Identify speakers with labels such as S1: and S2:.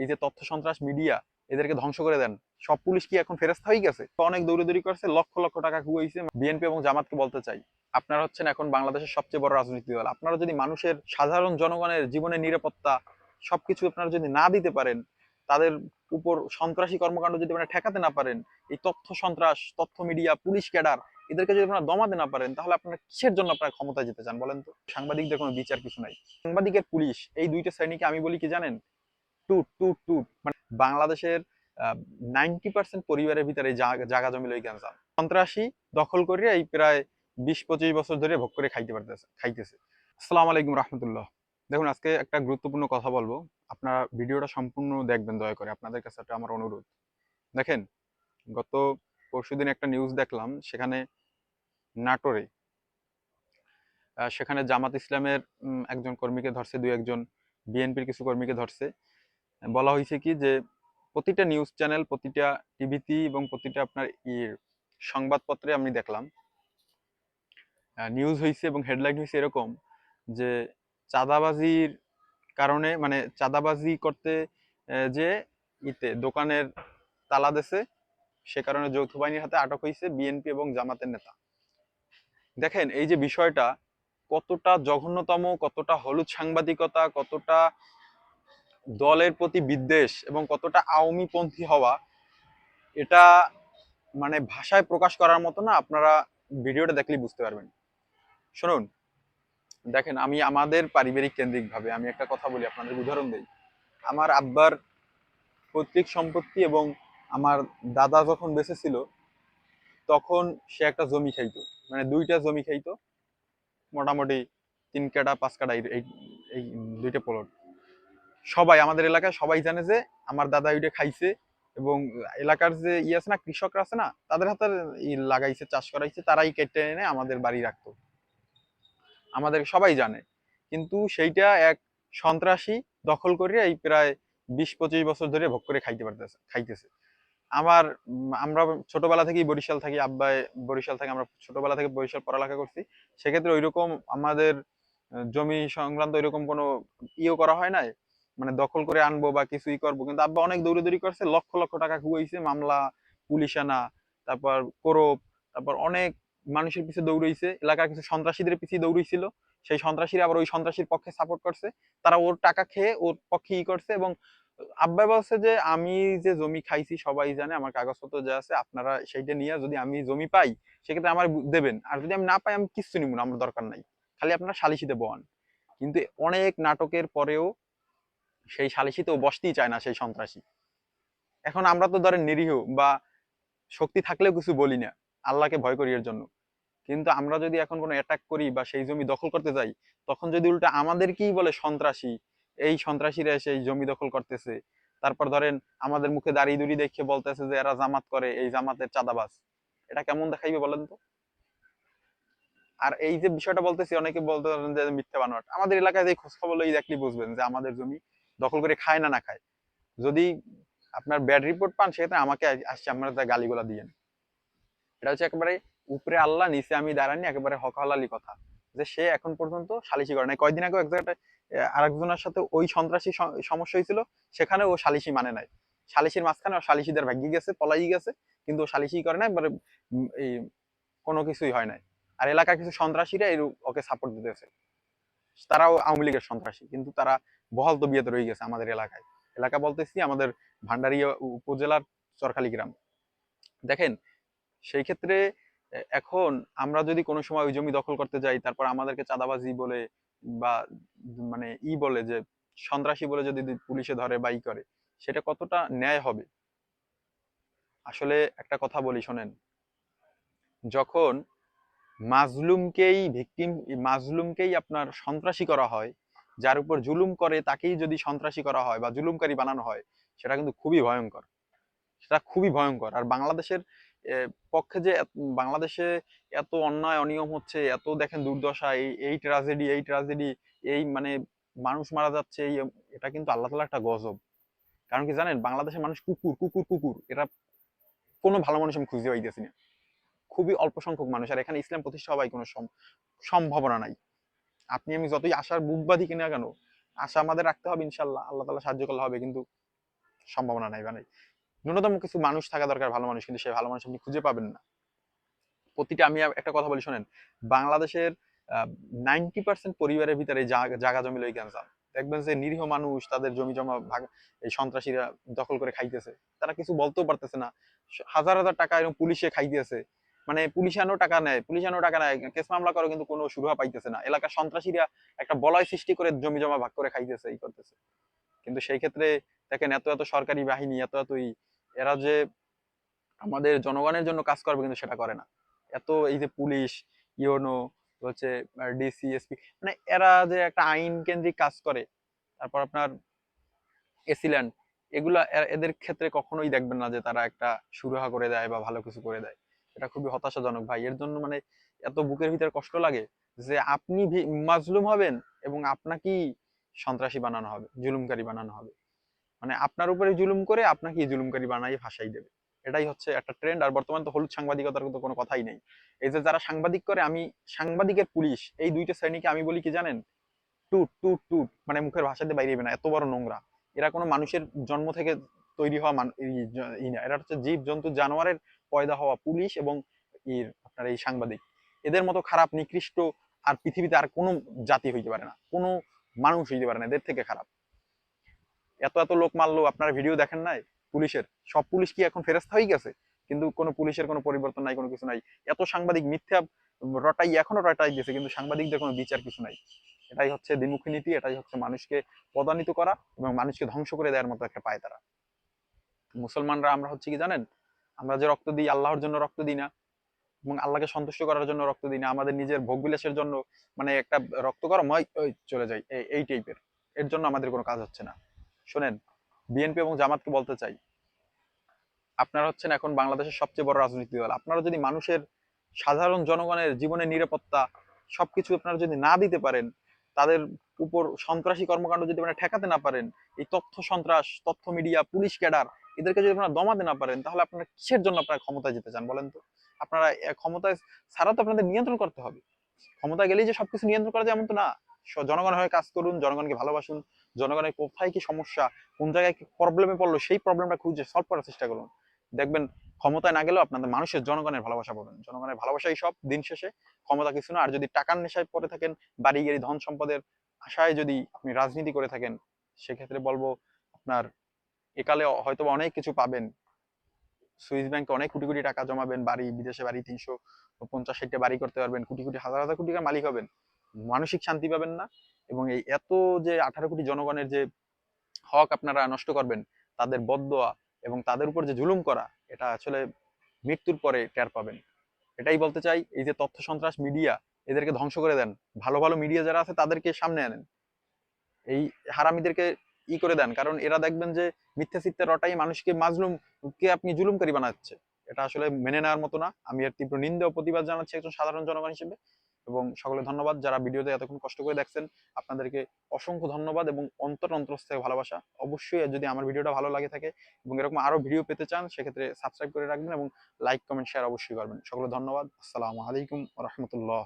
S1: এই যে তথ্য সন্ত্রাস মিডিয়া, এদেরকে ধ্বংস করে দেন। সব পুলিশ কি এখন ফেরস্তা হয়ে গেছে? অনেক দৌড়াদৌড়ি করছে, লক্ষ লক্ষ টাকা খুয়াইছে বিএনপি এবং জামাতকে বলতে চাই। আপনারা হচ্ছেন এখন বাংলাদেশের সবচেয়ে বড় রাজনৈতিক দল আপনারা যদি মানুষের সাধারণ জনগণের জীবনের নিরাপত্তা, সবকিছু আপনারা যদি না দিতে পারেন, তাদের উপর সন্ত্রাসী কর্মকাণ্ড যদি আপনারা ঠেকাতে না পারেন, এই তথ্য সন্ত্রাস, তথ্য মিডিয়া, পুলিশ ক্যাডার, এদেরকে যদি আপনারা দমাতে না পারেন, তাহলে আপনারা কিসের জন্য আপনারা ক্ষমতায় যেতে চান বলেন তো? সাংবাদিকদের কোনো বিচার কিছু নাই। সাংবাদিকের পুলিশ, এই দুইটা শ্রেণীকে আমি বলি কি জানেন? টুট টুট টুট। মানে বাংলাদেশের নাইনটি পার্সেন্ট পরিবারের ভিতরে জাগা জমি লই ক্যান্সার সন্ত্রাসী দখল করে এই প্রায় বিশ পঁচিশ বছর ধরে ভোগ করে খাইতে পারতেছে, খাইতেছে। আসসালামু আলাইকুম রহমতুল্লাহ। দেখুন, আজকে একটা গুরুত্বপূর্ণ কথা বলব। আপনারা ভিডিওটা সম্পূর্ণ দেখবেন, দয়া করে। আপনাদের কাছে একটা আমার অনুরোধ। দেখেন, গত পরশুদিন একটা নিউজ দেখলাম, সেখানে নাটোরে সেখানে জামাত ইসলামের একজন কর্মীকে ধরছে, দুই একজন বিএনপির কিছু কর্মীকে ধরছে। বলা হয়েছে কি যে প্রতিটা নিউজ চ্যানেল প্রতিটা টিভিতে এবং প্রতিটা আপনার সংবাদপত্রে আমি দেখলাম। নিউজ হয়েছে এবং হেডলাইন হয়েছে এরকম যে চাঁদাবাজির কারণে মানে চাঁদাবাজি করতে যে ইতে দোকানের তালা দেছে, সে কারণে যৌথ বাহিনীর হাতে আটক হয়েছে বিএনপি এবং জামাতের নেতা। দেখেন, এই যে বিষয়টা কতটা জঘন্যতম, কতটা হলুদ সাংবাদিকতা, কতটা দলের প্রতি বিদ্বেষ এবং কতটা আওয়ামী পন্থী হওয়া, এটা মানে ভাষায় প্রকাশ করার মতো না, আপনারা ভিডিওটা দেখলেই বুঝতে পারবেন। শুনুন, দেখেন, আমি আমাদের পারিবারিক কেন্দ্রিক ভাবে আমি একটা কথা বলি, আপনাদের উদাহরণ দিই। আমার আব্বার পৈতৃক সম্পত্তি এবং আমার দাদা যখন বেঁচে ছিল, তখন সে একটা জমি খাইতো মানে দুইটা জমি খাইতো, মোটামুটি তিন কাটা পাঁচ কাটা এই দুইটা প্লট সবাই, আমাদের এলাকায় সবাই জানে যে আমার দাদা ওইটা খাইছে এবং এলাকার যে ই আছে না, কৃষকরা আছে না, তাদের হাতে লাগাইছে, চাষ করাইছে, তারাই কেটে এনে আমাদের বাড়ি রাখতো। আমাদের সবাই জানে। কিন্তু সেইটা এক সন্ত্রাসী দখল করে এই প্রায় বিশ পঁচিশ বছর ধরে ভোগ করে খাইতে পারতেছে, খাইতেছে। আমার, আমরা ছোটবেলা থেকেই বরিশাল থাকি, আব্বাই বরিশাল থেকে, আমরা ছোটবেলা থেকে বরিশাল পড়ালেখা করছি। সেক্ষেত্রে ওইরকম আমাদের জমি সংক্রান্ত ওইরকম কোনো ইয়ে করা হয় নাই। মানে দখল করে আনব বা কিছুই করব। কিন্তু আব্বা অনেক দৌড়াদৌড়ি করছে, লক্ষ লক্ষ টাকা খুয়াইছে, মামলা, পুলিশ আনা, তারপর কোরব তারপর অনেক মানুষের পিছে দৌড়াইছে, এলাকার কিছু সন্ত্রাসীদের পিছিয়ে দৌড়াইছিল। সেই সন্ত্রাসীরা আবার ওই সন্ত্রাসীর পক্ষে সাপোর্ট করছে। তারা ওর টাকা খেয়ে ওর পক্ষে ই করছে এবং আব্বা বলছে যে, আমি যে জমি খাইছি, সবাই জানে, আমার কাগজপত্র যা আছে, আপনারা সেইটা নিয়ে যদি আমি জমি পাই, সেক্ষেত্রে আমার দেবেন। আর যদি আমি না পাই, আমি কিচ্ছু নিব না, আমার দরকার নাই। খালি আপনারা সালিশিতে বহান। কিন্তু অনেক নাটকের পরেও সেই সালিশিতেও বসতেই চায় না সেই সন্ত্রাসী। এখন আমরা তো ধরেন নিরীহ বা শক্তি থাকলেও কিছু বলি না, আল্লাহকে ভয় করি এর জন্য। কিন্তু আমরা যদি এখন কোনো অ্যাটাক করি বা সেই জমি দখল করতে যাই, তখন যদি উল্টা আমাদেরকেই বলে সন্ত্রাসী, এই সন্ত্রাসীরা এসে এই জমি দখল করতেছে। তারপর ধরেন আমাদের মুখে দাঁড়িয়ে দুড়ি দেখে বলতেছে যে এরা জামাত করে, এই জামাতের চাঁদাবাজ। এটা কেমন দেখাইবে বলেন তো? আর এই যে বিষয়টা বলতেছি, অনেকে বলতে যে মিথ্যা বানোয়াট। আমাদের এলাকায় যে খোঁজ খবর দেখলি বুঝবেন যে আমাদের জমি দখল করে খায় না না খায়। যদি আপনার ব্যাড রিপোর্ট পান, সেক্ষেত্রে আমাকে আসছে, আপনারা তার গালিগুলা দিয়েন। এটা হচ্ছে একেবারে উপরে আল্লাহ, নিচে আমি দাঁড়ানি একেবারে হক কথা। যে সে এখন পর্যন্ত সালিশি করে নাই। কয়দিন আগে এক জায়গায় আরেকজনের সাথে ওই সন্ত্রাসী সমস্যা হয়েছিল, সেখানে ও সালিশি মানে নাই। সালিশির মাঝখানে ও সালিশিদের ভাগ্যে গেছে, পলাই গেছে, কিন্তু ও সালিশি করে নাই এবারে এই, কোনো কিছুই হয় নাই। আর এলাকার কিছু সন্ত্রাসীরা এই ওকে সাপোর্ট দিতেছে। তারাও আওয়ামী লীগের সন্ত্রাসী, কিন্তু তারা বহাল তবিয়তে রয়ে গেছে আমাদের এলাকায়। এলাকা বলতেছি আমাদের ভান্ডারিয়া উপজেলার চরখালি গ্রাম। দেখেন, সেই ক্ষেত্রে এখন আমরা যদি কোনো সময় ওই জমি দখল করতে যাই, তারপর আমাদেরকে চাঁদাবাজি বলে বা মানে ই বলে যে, সন্ত্রাসী বলে যদি পুলিশে ধরে বা ই করে, সেটা কতটা ন্যায় হবে? আসলে একটা কথা বলি, শোনেন। যখন মাজলুমকেই ভিকটিম, মাজলুমকেই আপনার সন্ত্রাসী করা হয় যার উপর জুলুম করে তাকেই যদি সন্ত্রাসী করা হয় বা জুলুমকারী বানানো হয়, সেটা কিন্তু খুবই ভয়ঙ্কর। সেটা খুবই ভয়ঙ্কর। আর বাংলাদেশের পক্ষে যে বাংলাদেশে এত অন্যায় অনিয়ম হচ্ছে, এত দেখেন দুর্দশা, এই এই ট্রাজেডি এই ট্রাজেডি এই মানে মানুষ মারা যাচ্ছে, এই, এটা কিন্তু আল্লাহ তালা একটা গজব। কারণ কি জানেন, বাংলাদেশের মানুষ কুকুর কুকুর কুকুর। এরা কোনো ভালো মানুষ আমি খুঁজে পাইতেছি না। খুবই অল্প সংখ্যক মানুষ। আর এখানে ইসলাম প্রতিষ্ঠা হওয়াই কোনো সম- সম্ভাবনা নাই। আপনি আমি যতই আশার বুক বাঁধি কিনা কেন, আশা আমাদের রাখতে হবে ইনশাল্লাহ, আল্লাহ তালা সাহায্য করলে হবে কিন্তু সম্ভাবনা নাই মানে ন্যূনতম কিছু মানুষ থাকা দরকার ভালো মানুষ, কিন্তু সেই ভালো মানুষ আপনি খুঁজে পাবেন না। প্রতিটা আমি একটা কথা বলি, শোনেন, বাংলাদেশের নাইনটি পার্সেন্ট পরিবারের ভিতরে জাগা জাগা জমি লই ক্যান্সার দেখবেন যে নিরীহ মানুষ তাদের জমি জমা ভাগ, এই সন্ত্রাসীরা দখল করে খাইতেছে। তারা কিছু বলতেও পারতেছে না। হাজার হাজার টাকা এরকম পুলিশে খাইতেছে। মানে পুলিশ আনো টাকা নেয় পুলিশ আনো টাকা নেয়, কেস মামলা করে কিন্তু কোনো সুরাহা পাইতেছে না। এলাকার সন্ত্রাসীরা একটা বলয় সৃষ্টি করে জমি জমা ভাগ করে খাইতেছে এই করতেছে। কিন্তু সেই ক্ষেত্রে দেখেন এত এত সরকারি বাহিনী, এত এত এরা যে আমাদের জনগণের জন্য কাজ করবে কিন্তু সেটা করে না। এত এই যে পুলিশ ইউনো হচ্ছে ডিসি, এসপি মানে এরা যে একটা আইন কেন্দ্রিক কাজ করে, তারপর আপনার এসিল্যান্ড এগুলা এদের ক্ষেত্রে কখনোই দেখবেন না যে তারা একটা সুরাহা করে দেয় বা ভালো কিছু করে দেয়। এটা খুবই হতাশাজনক ভাই। এর জন্য মানে এত বুকের ভিতরে কষ্ট লাগে যে আপনি মাজলুম হবেন এবং আপনাকেই সন্ত্রাসী বানানো হবে, জুলুমকারী বানানো হবে। মানে আপনার উপরে জুলুম করে আপনাকে জুলুমকারী বানাই ফাঁসাই দেবে। এটাই হচ্ছে একটা ট্রেন্ড আর বর্তমানে তো হলুদ সাংবাদিকতার তো কোনো কথাই নেই। এই যে যারা সাংবাদিক করে, আমি সাংবাদিকের পুলিশ, এই দুইটা শ্রেণীকে আমি বলি কি জানেন? টুট টুট টুট মানে মুখের ভাষাতে বাইরে না, এত বড় নোংরা। এরা কোনো মানুষের জন্ম থেকে তৈরি হওয়া এরা হচ্ছে জীব জন্তু জানোয়ারের পয়দা হওয়া পুলিশ এবং ইর আপনার এই সাংবাদিক। এদের মতো খারাপ, নিকৃষ্ট আর পৃথিবীতে আর কোনো জাতি হইতে পারে না। কোনো মানুষ হইতে পারে না, এদের থেকে খারাপ। এত এত লোক মারলো আপনারা ভিডিও দেখেন নাই? পুলিশের। সব পুলিশ কি এখন ফেরস্তা হয়ে গেছে? কিন্তু কোনো পুলিশের কোনো পরিবর্তন নাই, কোনো কিছু নাই। এত সাংবাদিক মিথ্যা রটাই, এখনও রটাই গেছে কিন্তু সাংবাদিকদের কোনো বিচার কিছু নাই। এটাই হচ্ছে দ্বিমুখী নীতি, এটাই হচ্ছে মানুষকে পদান্বিত করা এবং মানুষকে ধ্বংস করে দেওয়ার মতো একটা পায় তারা। মুসলমানরা আমরা হচ্ছে কি জানেন? আমরা যে রক্ত দিই, আল্লাহর জন্য রক্ত দিই না এবং আল্লাহকে সন্তুষ্ট করার জন্য রক্ত দিই না, আমাদের নিজের ভোগবিলাসের জন্য মানে একটা রক্ত গরম হয় চলে যায় এই- টাইপের এর জন্য আমাদের কোনো কাজ হচ্ছে না। শোনেন বিএনপি এবং জামাতকে বলতে চাই, আপনারা হচ্ছেন এখন বাংলাদেশের সবচেয়ে বড় রাজনৈতিক দল আপনারা যদি মানুষের সাধারণ জনগণের জীবনের নিরাপত্তা সবকিছু আপনারা যদি না দিতে পারেন, তাদের উপর সন্ত্রাসী কর্মকাণ্ড যদি আপনারা ঠেকাতে না পারেন, এই তথ্য সন্ত্রাস, তথ্য মিডিয়া, পুলিশ ক্যাডার এদেরকে যদি আপনারা দমাতে না পারেন, তাহলে আপনারা কিসের জন্য আপনারা ক্ষমতায় যেতে চান বলেন তো? আপনারা ক্ষমতায় ছাড়া তো আপনাদের নিয়ন্ত্রণ করতে হবে। ক্ষমতায় গেলেই যে সবকিছু নিয়ন্ত্রণ করা যায় এমন তো না। জনগণের হয়ে কাজ করুন, জনগণকে ভালোবাসুন, জনগণের কোথায় কি সমস্যা, কোন জায়গায় কি প্রবলেমে পড়ল, সেই প্রবলেমটা খুঁজে সলভ করার চেষ্টা করুন। দেখবেন ক্ষমতায় না গেলেও আপনাদের মানুষের জনগণের ভালোবাসা পাবেন জনগণের ভালোবাসাই সব, দিন শেষে। ক্ষমতা কিছু না, আর যদি টাকার নেশায় পড়ে থাকেন, বাড়ি গাড়ি ধন সম্পদের আশায় যদি আপনি রাজনীতি করে থাকেন, সেক্ষেত্রে বলব আপনার একালে হয়তো অনেক কিছু পাবেন। সুইস ব্যাংকে অনেক কোটি কোটি টাকা জমাবেন, বাড়ি, বিদেশে বাড়ি তিনশো পঞ্চাশ বাড়ি করতে পারবেন, কোটি কোটি, হাজার হাজার কোটি মালিক হবেন। মানসিক শান্তি পাবেন না এবং এই এত যে আঠারো কোটি জনগণের যে হক আপনারা নষ্ট করবেন, তাদের বদদোয়া এবং তাদের উপর যে জুলুম করা, এটা আসলে মৃত্যুর পরে টের পাবেন। এটাই বলতে চাই, এই যে তথ্য সন্ত্রাস মিডিয়া, এদেরকে ধ্বংস করে দেন। ভালো ভালো মিডিয়া যারা আছে, তাদেরকে সামনে আনেন। এই হারামিদেরকে ই করে দেন। কারণ এরা দেখবেন যে মিথ্যা চিত্তে রটাই মানুষকে মাজলুম কে আপনি জুলুমকারী বানাচ্ছে। এটা আসলে মেনে নেওয়ার মতো না। আমি এর তীব্র নিন্দা ও প্রতিবাদ জানাচ্ছি একজন সাধারণ জনগণ হিসেবে। এবং সকলে ধন্যবাদ যারা ভিডিওতে এতক্ষণ কষ্ট করে দেখছেন। আপনাদেরকে অসংখ্য ধন্যবাদ এবং অন্তর অন্তরস্থ ভালোবাসা। অবশ্যই যদি আমার ভিডিওটা ভালো লাগে থাকে এবং এরকম আরও ভিডিও পেতে চান, সেক্ষেত্রে সাবস্ক্রাইব করে রাখবেন এবং লাইক, কমেন্ট শেয়ার অবশ্যই করবেন। সকলে ধন্যবাদ। আসসালামু আলাইকুম রহমতুল্লাহ।